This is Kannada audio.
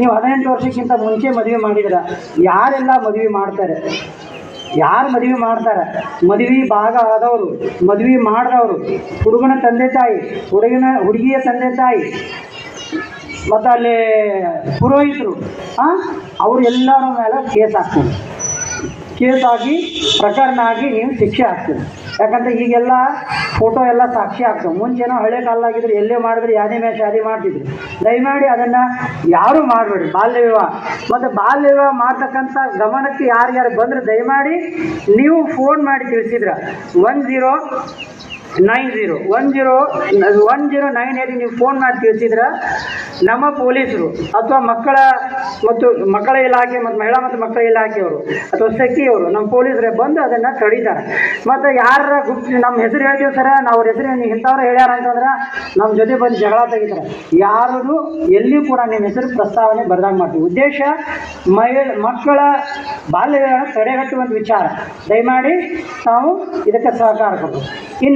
ನೀವು ಹದಿನೆಂಟು ವರ್ಷಕ್ಕಿಂತ ಮುಂಚೆ ಮದುವೆ ಮಾಡಿದ್ರ, ಯಾರೆಲ್ಲ ಮದುವೆ ಮಾಡ್ತಾರೆ? ಯಾರು ಮದುವೆ ಮಾಡ್ತಾರೆ? ಮದುವೆ ಭಾಗ ಆದವರು, ಮದುವೆ ಮಾಡಿದವರು, ಹುಡುಗನ ತಂದೆ ತಾಯಿ, ಹುಡುಗನ, ಹುಡುಗಿಯ ತಂದೆ ತಾಯಿ ಮತ್ತು ಅಲ್ಲಿ ಪುರೋಹಿತರು ಹಾಂ ಅವರು ಎಲ್ಲರ ಮೇಲೆ ಕೇಸ್ ಹಾಕ್ತಾರೆ ಕೇಸ್ ಆಗಿ ಪ್ರಕರಣ ಆಗಿ ನೀವು ಶಿಕ್ಷೆ ಆಗ್ತೀರಿ ಯಾಕಂದ್ರೆ ಈಗೆಲ್ಲ ಫೋಟೋ ಎಲ್ಲ ಸಾಕ್ಷಿ ಆಗ್ತವೆ ಮುಂಚೆನೋ ಹಳೆ ಕಾಲದಾಗಿದ್ರೆ ಎಲ್ಲೇ ಮಾಡಿದ್ರೆ ಯಾನೇ ಮೇಲೆ ಶಾದಿ ಮಾಡ್ತಿದ್ರು. ದಯಮಾಡಿ ಅದನ್ನು ಯಾರೂ ಮಾಡಬೇಡಿ. ಬಾಲ್ಯ ವಿವಾಹ. ಮತ್ತು ಬಾಲ್ಯ ವಿವಾಹ ಮಾಡ್ತಕ್ಕಂಥ ಗಮನಕ್ಕೆ ಯಾರ್ಯಾರು ಬಂದರೆ ದಯಮಾಡಿ ನೀವು ಫೋನ್ ಮಾಡಿ ತಿಳಿಸಿದ್ರ. One zero nine zero. One zero one zero nine eight ನೀವು ಫೋನ್ ಮಾಡಿ ತಿಳಿಸಿದ್ರೆ ನಮ್ಮ ಪೊಲೀಸರು ಅಥವಾ ಮಕ್ಕಳ ಮತ್ತು ಮಕ್ಕಳ ಇಲಾಖೆ ಮತ್ತು ಮಹಿಳಾ ಮತ್ತು ಮಕ್ಕಳ ಇಲಾಖೆಯವರು ಅಥವಾ ಸಖಿಯವರು ನಮ್ಮ ಪೊಲೀಸರೇ ಬಂದು ಅದನ್ನು ತಡೀತಾರೆ ಮತ್ತು ಯಾರ ಗುಪ್ತ ನಮ್ಮ ಹೆಸರು ಹೇಳ್ತೀವಿ ಸರ, ನಾವು ಅವ್ರ ಹೆಸರು ಇಂಥವ್ರು ಹೇಳ್ಯಾರ ಅಂತಂದ್ರೆ ನಮ್ಮ ಜೊತೆ ಬಂದು ಜಗಳ ತೆಗಿತಾರೆ. ಯಾರು ಎಲ್ಲಿಯೂ ಕೂಡ ನಿಮ್ಮ ಹೆಸರು ಪ್ರಸ್ತಾವನೆ ಬರ್ದಂಗೆ ಮಾಡ್ತೀವಿ. ಉದ್ದೇಶ ಮಹಿಳೆ, ಮಕ್ಕಳ ಬಾಲ್ಯ ತಡೆಗಟ್ಟುವಂಥ ವಿಚಾರ. ದಯಮಾಡಿ ನಾವು ಇದಕ್ಕೆ ಸಹಕಾರ ಕೊಡಬೇಕು